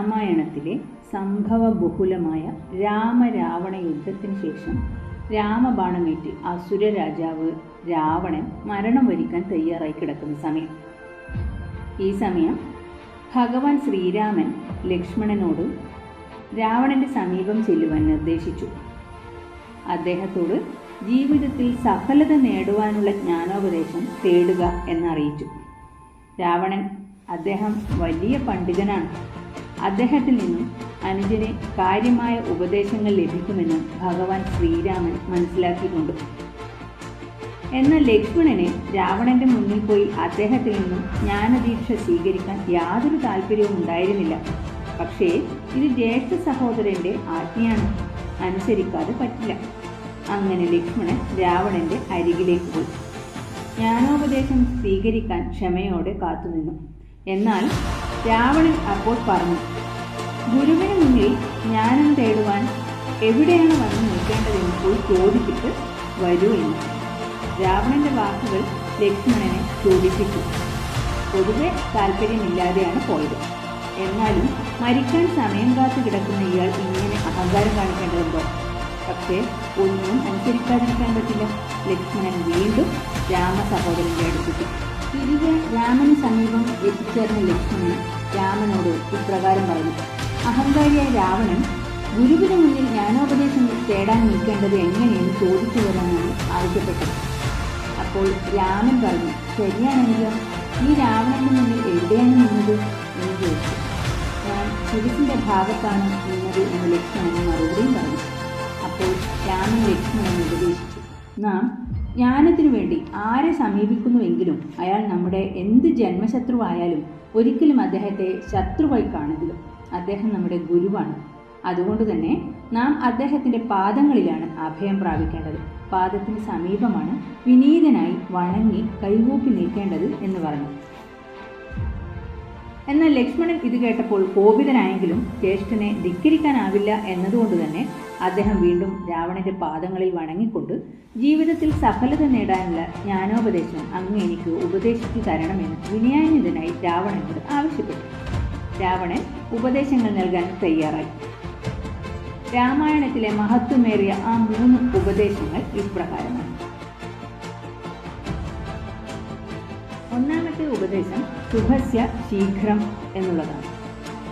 രാമായണത്തിലെ സംഭവബഹുലമായ രാമരാവണ യുദ്ധത്തിന് ശേഷം രാമബാണമേറ്റ് അസുര രാജാവ് രാവണൻ മരണം വരിക്കാൻ തയ്യാറായി കിടക്കുന്ന സമയം. ഈ സമയം ഭഗവാൻ ശ്രീരാമൻ ലക്ഷ്മണനോട് രാവണന്റെ സമീപം ചെല്ലുവാൻ നിർദ്ദേശിച്ചു. അദ്ദേഹത്തോട് ജീവിതത്തിൽ സഫലത നേടുവാനുള്ള ജ്ഞാനോപദേശം തേടുക എന്നറിയിച്ചു. രാവണൻ അദ്ദേഹം വലിയ പണ്ഡിതനാണ്. അദ്ദേഹത്തിൽ നിന്നും അനുജന് കാര്യമായ ഉപദേശങ്ങൾ ലഭിക്കുമെന്ന് ഭഗവാൻ ശ്രീരാമൻ മനസ്സിലാക്കിക്കൊണ്ടു എന്നാൽ ലക്ഷ്മണന് രാവണന്റെ മുന്നിൽ പോയി അദ്ദേഹത്തിൽ നിന്നും ജ്ഞാനദീക്ഷ സ്വീകരിക്കാൻ യാതൊരു താല്പര്യവും ഉണ്ടായിരുന്നില്ല. പക്ഷേ ഇത് ജ്യേഷ്ഠ സഹോദരന്റെ ആജ്ഞയാണ്. അനുസരിക്കാതെ പറ്റില്ല. അങ്ങനെ ലക്ഷ്മണൻ രാവണന്റെ അരികിലേക്ക് പോയി. ജ്ഞാനോപദേശം സ്വീകരിക്കാൻ ക്ഷമയോടെ കാത്തുനിന്നു. എന്നാൽ രാവണൻ അപ്പോൾ പറഞ്ഞു ഗുരുവിന് മുന്നിൽ ജ്ഞാനം തേടുവാൻ എവിടെയാണ് വന്ന് നിൽക്കേണ്ടതെന്ന് പോയി ചോദിച്ചിട്ട് വരൂ എന്ന്. രാവണന്റെ വാക്കുകൾ ലക്ഷ്മണനെ ചോദിപ്പിച്ചു. പൊതുവെ താല്പര്യമില്ലാതെയാണ് പോയത്. എന്നാലും മരിക്കാൻ സമയം കാത്തു കിടക്കുന്ന ഇയാൾ ഇങ്ങനെ അഹങ്കാരം കാണിക്കേണ്ടതുണ്ടോ? പക്ഷേ ഒന്നും അനുസരിക്കാതിരിക്കാൻ പറ്റില്ല. ലക്ഷ്മണൻ വീണ്ടും രാമ അടുത്തിട്ടു തിരികെ രാമന് സമീപം എത്തിച്ചേർന്ന ലക്ഷ്മണൻ രാമനോട് ഇപ്രകാരം പറഞ്ഞു അഹങ്കാരിയായ രാവണൻ ഗുരുവിന് മുന്നിൽ ജ്ഞാനോപദേശം തേടാൻ നിൽക്കേണ്ടത് എങ്ങനെയെന്ന് ചോദിച്ചു വരാനാണ് ആവശ്യപ്പെട്ടത്. അപ്പോൾ രാമൻ പറഞ്ഞു ശരിയാണെങ്കിലും? ഈ രാവണന് മുന്നിൽ എവിടെയാണ് നിന്നത്? എന്ന് ചോദിച്ചു. ഞാൻ ശിവസിന്റെ ഭാഗത്താണ് നിന്നത് എന്ന് ലക്ഷ്മണൻ മറുപടിയും പറഞ്ഞു. അപ്പോൾ രാമൻ ലക്ഷ്മണൻ ഉപദേശിച്ചു. നാം ജ്ഞാനത്തിനു വേണ്ടി ആരെ സമീപിക്കുന്നുവെങ്കിലും അയാൾ നമ്മുടെ എന്ത് ജന്മശത്രുവായാലും ഒരിക്കലും അദ്ദേഹത്തെ ശത്രുവായി കാണരുത്. അദ്ദേഹം നമ്മുടെ ഗുരുവാണ്. അതുകൊണ്ട് തന്നെ നാം അദ്ദേഹത്തിന്റെ പാദങ്ങളിലാണ് അഭയം പ്രാപിക്കേണ്ടത്. പാദത്തിന് സമീപമാണ് വിനീതനായി വണങ്ങി കൈകൂപ്പി നിൽക്കേണ്ടത് എന്ന് പറഞ്ഞു. എന്നാൽ ലക്ഷ്മണൻ ഇത് കേട്ടപ്പോൾ കോപിതനായെങ്കിലും ജ്യേഷ്ഠനെ ധിക്കരിക്കാനാവില്ല എന്നതുകൊണ്ട് തന്നെ അദ്ദേഹം വീണ്ടും രാവണന്റെ പാദങ്ങളിൽ വണങ്ങിക്കൊണ്ട് ജീവിതത്തിൽ സഫലത നേടാനുള്ള ജ്ഞാനോപദേശം അങ്ങ് എനിക്ക് ഉപദേശിച്ചു തരണമെന്ന് വിനയാന്വിതനായി രാവണനോട് ആവശ്യപ്പെട്ടു. രാവണൻ ഉപദേശങ്ങൾ നൽകാൻ തയ്യാറായി. രാമായണത്തിലെ മഹത്വമേറിയ ആ മൂന്ന് ഉപദേശങ്ങൾ ഇപ്രകാരമാണ്. ഒന്നാമത്തെ ഉപദേശം ശുഭസ്യ ശീഘ്രം എന്നുള്ളതാണ്.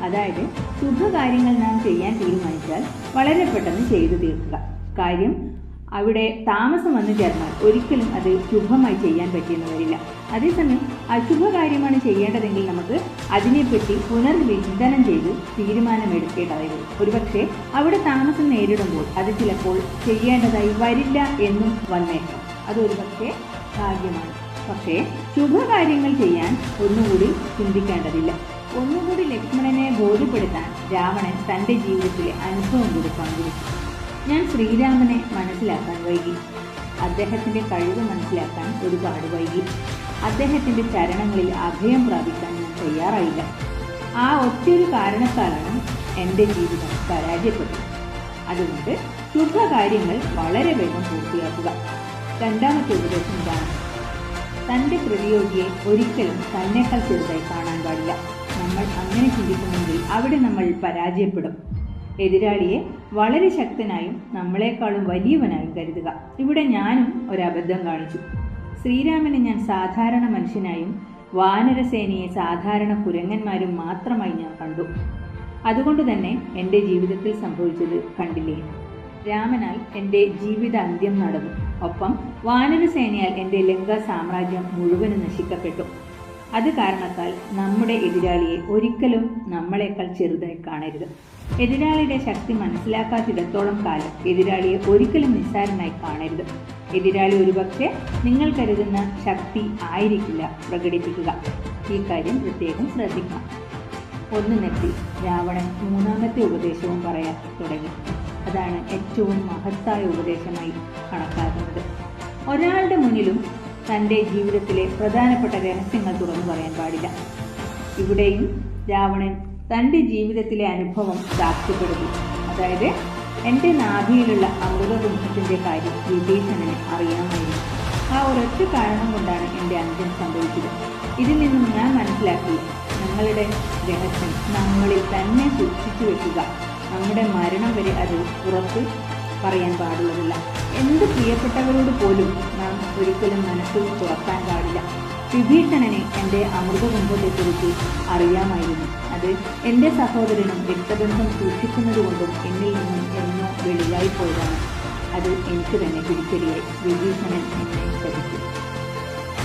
അതായത് ശുഭകാര്യങ്ങൾ നാം ചെയ്യാൻ തീരുമാനിച്ചാൽ വളരെ പെട്ടെന്ന് ചെയ്തു തീർക്കുക. കാര്യം അവിടെ താമസം വന്നു ചേർന്നാൽ ഒരിക്കലും അത് ശുഭമായി ചെയ്യാൻ പറ്റിയെന്ന് വരില്ല അതേസമയം അശുഭകാര്യമാണ് ചെയ്യേണ്ടതെങ്കിൽ നമുക്ക് അതിനെപ്പറ്റി പുനർവിചിന്തനം ചെയ്ത് തീരുമാനമെടുക്കേണ്ടതായി വരും ഒരുപക്ഷെ അവിടെ താമസം നേരിടുമ്പോൾ അത് ചിലപ്പോൾ ചെയ്യേണ്ടതായി വരില്ല എന്നും വന്നേക്കാം. അത് ഒരുപക്ഷെ ഭാഗ്യമാണ്. പക്ഷേ ശുഭകാര്യങ്ങൾ ചെയ്യാൻ ഒന്നുകൂടി ചിന്തിക്കേണ്ടതില്ല. ഒന്നുകൂടി ലക്ഷ്മണനെ ബോധ്യപ്പെടുത്താൻ രാവണൻ തന്റെ ജീവിതത്തിലെ അനുഭവം കൂടി പങ്കുവച്ചു. ഞാൻ ശ്രീരാമനെ മനസ്സിലാക്കാൻ വൈകി. അദ്ദേഹത്തിന്റെ കഴിവ് മനസ്സിലാക്കാൻ ഒരുപാട് വൈകി. അദ്ദേഹത്തിന്റെ ചരണങ്ങളിൽ അഭയം പ്രാപിക്കാൻ ഞാൻ തയ്യാറായില്ല. ആ ഒറ്റയൊരു കാരണത്താലാണ് എന്റെ ജീവിതം പരാജയപ്പെട്ടത്. അതുകൊണ്ട് ശുഭകാര്യങ്ങൾ വളരെ വേഗം പൂർത്തിയാക്കുക. രണ്ടാമത്തെ ഉപദേശം ഇതാണ്. തന്റെ പ്രതിയോഗിയെ ഒരിക്കലും തന്നെക്കാൾ ചെറുതായി കാണാൻ പാടില്ല. നമ്മൾ അങ്ങനെ ചിന്തിക്കുമെങ്കിൽ അവിടെ നമ്മൾ പരാജയപ്പെടും. എതിരാളിയെ വളരെ ശക്തനായും നമ്മളെക്കാളും വലിയവനായും കരുതുക. ഇവിടെ ഞാനും ഒരബദ്ധം കാണിച്ചു. ശ്രീരാമനെ ഞാൻ സാധാരണ മനുഷ്യനായും വാനരസേനയെ സാധാരണ കുരങ്ങന്മാരും മാത്രമായി ഞാൻ കണ്ടു. അതുകൊണ്ട് തന്നെ എന്റെ ജീവിതത്തിൽ സംഭവിച്ചത് കണ്ടില്ലേ? രാമനാൽ എന്റെ ജീവിത അന്ത്യം നടന്നു. ഒപ്പം വാനരസേനയാൽ എന്റെ ലങ്ക സാമ്രാജ്യം മുഴുവനും നശിക്കപ്പെട്ടു. അത് കാരണത്താൽ നമ്മുടെ എതിരാളിയെ ഒരിക്കലും നമ്മളെക്കാൾ ചെറുതായി കാണരുത്. എതിരാളിയുടെ ശക്തി മനസ്സിലാക്കാത്തിടത്തോളം കാലം എതിരാളിയെ ഒരിക്കലും നിസ്സാരനായി കാണരുത്. എതിരാളി ഒരുപക്ഷെ നിങ്ങൾ കരുതുന്ന ശക്തി ആയിരിക്കില്ല പ്രകടിപ്പിക്കുക. ഈ കാര്യം പ്രത്യേകം ശ്രദ്ധിക്കണം. ഒന്ന് നിർത്തി രാവണൻ മൂന്നാമത്തെ ഉപദേശവും പറയാൻ തുടങ്ങി. അതാണ് ഏറ്റവും മഹത്തായ ഉപദേശമായി കണക്കാക്കുന്നത്. ഒരാളുടെ മുന്നിലും തന്റെ ജീവിതത്തിലെ പ്രധാനപ്പെട്ട രഹസ്യങ്ങൾ തുറന്നു പറയാൻ പാടില്ല. ഇവിടെയും രാവണൻ തന്റെ ജീവിതത്തിലെ അനുഭവം സാക്ഷ്യപ്പെടുത്തി അതായത് എന്റെ നാഭിയിലുള്ള അമൃതവൃക്ഷത്തിന്റെ കാര്യം വിഭീഷണന് അറിയാമായിരുന്നു ആ ഒരൊറ്റ കാരണം കൊണ്ടാണ് എന്റെ അന്ത്യം സംഭവിച്ചത്. ഇതിൽ നിന്നും ഞാൻ മനസ്സിലാക്കി ഞങ്ങളുടെ രഹസ്യം നമ്മളിൽ തന്നെ സൂക്ഷിച്ചു വെക്കുക. നമ്മുടെ മരണം വരെ അത് പുറത്ത് പറയാൻ പാടുള്ളതല്ല. എന്ത് പ്രിയപ്പെട്ടവരോട് പോലും നാം ഒരിക്കലും മനസ്സ് തുറക്കാൻ പാടില്ല. വിഭീഷണനെ എന്റെ അമൃതബന്ധത്തെക്കുറിച്ച് അറിയാമായിരുന്നു. അത് എന്റെ സഹോദരനും രക്തബന്ധം സൂക്ഷിക്കുന്നതുകൊണ്ടും എന്നിൽ നിന്നും എന്നോ വെളിവായി പോയതാണ്. അത് എനിക്ക് തന്നെ പിടിച്ചെടിയായി. വിഭീഷണൻ എന്നെ ചതിച്ചു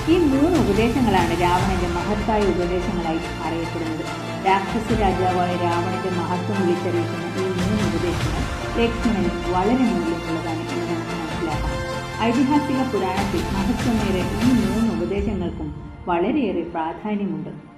ഈ മൂന്ന് ഉപദേശങ്ങളാണ് രാവണന്റെ മഹത്തായ ഉപദേശങ്ങളായി അറിയപ്പെടുന്നത്. രാക്ഷസ രാജാവായ രാവണന്റെ മഹത്വം വിളിച്ചറിയിക്കുന്ന ഈ മൂന്ന് ഉപദേശങ്ങൾ ലക്ഷ്മണന് വളരെ മൂല്യമുള്ളതാണ് എന്ന് നമുക്ക് മനസ്സിലാക്കാം. ഐതിഹാസിക പുരാണത്തിൽ മഹത്വമേറെ ഈ മൂന്ന് ഉപദേശങ്ങൾക്കും വളരെയേറെ പ്രാധാന്യമുണ്ട്.